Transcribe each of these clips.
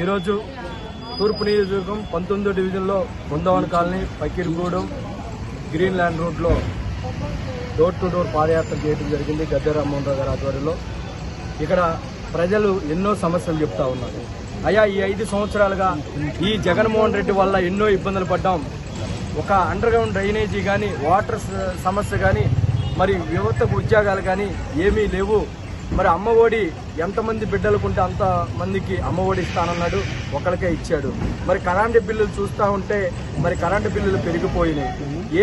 ఈరోజు తూర్పు నియోజకవర్గం పంతొమ్మిదో డివిజన్లో Brindavan colony Pakirgudem green land రోడ్లో డోర్ టు డోర్ పాదయాత్ర చేయడం జరిగింది గద్దె రామ్మోహన్ రావు గారి ఆధ్వర్యంలో. ఇక్కడ ప్రజలు ఎన్నో సమస్యలు చెప్తా ఉన్నారు. అయ్యా ఈ ఐదు సంవత్సరాలుగా ఈ జగన్మోహన్ రెడ్డి వల్ల ఎన్నో ఇబ్బందులు పడ్డాం. ఒక అండర్ గ్రౌండ్ డ్రైనేజీ కానీ వాటర్ సమస్య కానీ మరి యువతకు ఉద్యోగాలు కానీ ఏమీ లేవు. మరి అమ్మఒడి ఎంతమంది బిడ్డలకుంటే అంత మందికి అమ్మఒడి ఇస్తానన్నాడు ఒకరికే ఇచ్చాడు. మరి కరెంటు బిల్లులు చూస్తూ ఉంటే మరి కరెంటు బిల్లులు పెరిగిపోయినాయి.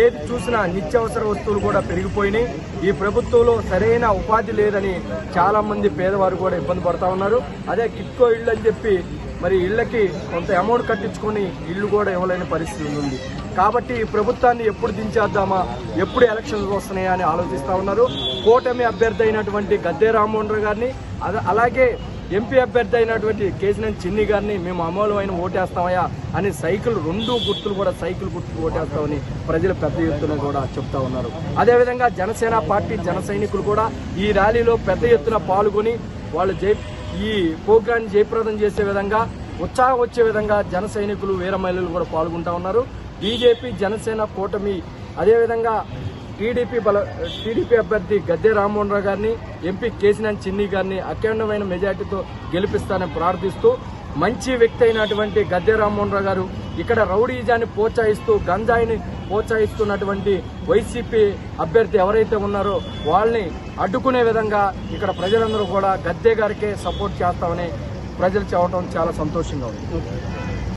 ఏది చూసినా నిత్యావసర వస్తువులు కూడా పెరిగిపోయినాయి. ఈ ప్రభుత్వంలో సరైన ఉపాధి లేదని చాలామంది పేదవారు కూడా ఇబ్బంది పడతా ఉన్నారు. అదే కిట్కో ఇళ్ళు అని చెప్పి మరి ఇళ్ళకి కొంత అమౌంట్ కట్టించుకొని ఇల్లు కూడా ఇవ్వలేని పరిస్థితి ఉంది. కాబట్టి ఈ ప్రభుత్వాన్ని ఎప్పుడు దించేద్దామా ఎప్పుడు ఎలక్షన్స్ వస్తున్నాయా అని ఆలోచిస్తూ ఉన్నారు. కూటమి అభ్యర్థి అయినటువంటి గద్దె రామ్మోహన్ రావు గారిని అలాగే ఎంపీ అభ్యర్థి అయినటువంటి కేసీనేని చిన్ని గారిని మేము అమూలమైన ఓటేస్తామయ్యా అని సైకిల్ రెండు గుర్తులు కూడా సైకిల్ గుర్తులు ఓటేస్తామని ప్రజలు పెద్ద ఎత్తున కూడా చెప్తా ఉన్నారు. అదేవిధంగా జనసేన పార్టీ జన కూడా ఈ ర్యాలీలో పెద్ద ఎత్తున పాల్గొని వాళ్ళు జై ఈ ప్రోగ్రాన్ని జయప్రదం చేసే విధంగా ఉత్సాహం వచ్చే విధంగా జన సైనికులు వీర మహిళలు కూడా పాల్గొంటా ఉన్నారు. బీజేపీ జనసేన కూటమి అదేవిధంగా టీడీపీ బల టీడీపీ అభ్యర్థి గద్దె రామ్మోహన్ రావు గారిని ఎంపీ కేసినాని చిన్ని గారిని అఖండమైన మెజార్టీతో గెలిపిస్తానని ప్రార్థిస్తూ మంచి వ్యక్తి అయినటువంటి గద్దె రామ్మోహన్ రావు గారు ఇక్కడ రౌడీజాన్ని ప్రోత్సహిస్తూ గంజాయిని ప్రోత్సహిస్తున్నటువంటి వైసీపీ అభ్యర్థి ఎవరైతే ఉన్నారో వాళ్ళని అడ్డుకునే విధంగా ఇక్కడ ప్రజలందరూ కూడా గద్దె గారికే సపోర్ట్ చేస్తామని ప్రజలు చెప్పడం చాలా సంతోషంగా ఉంది.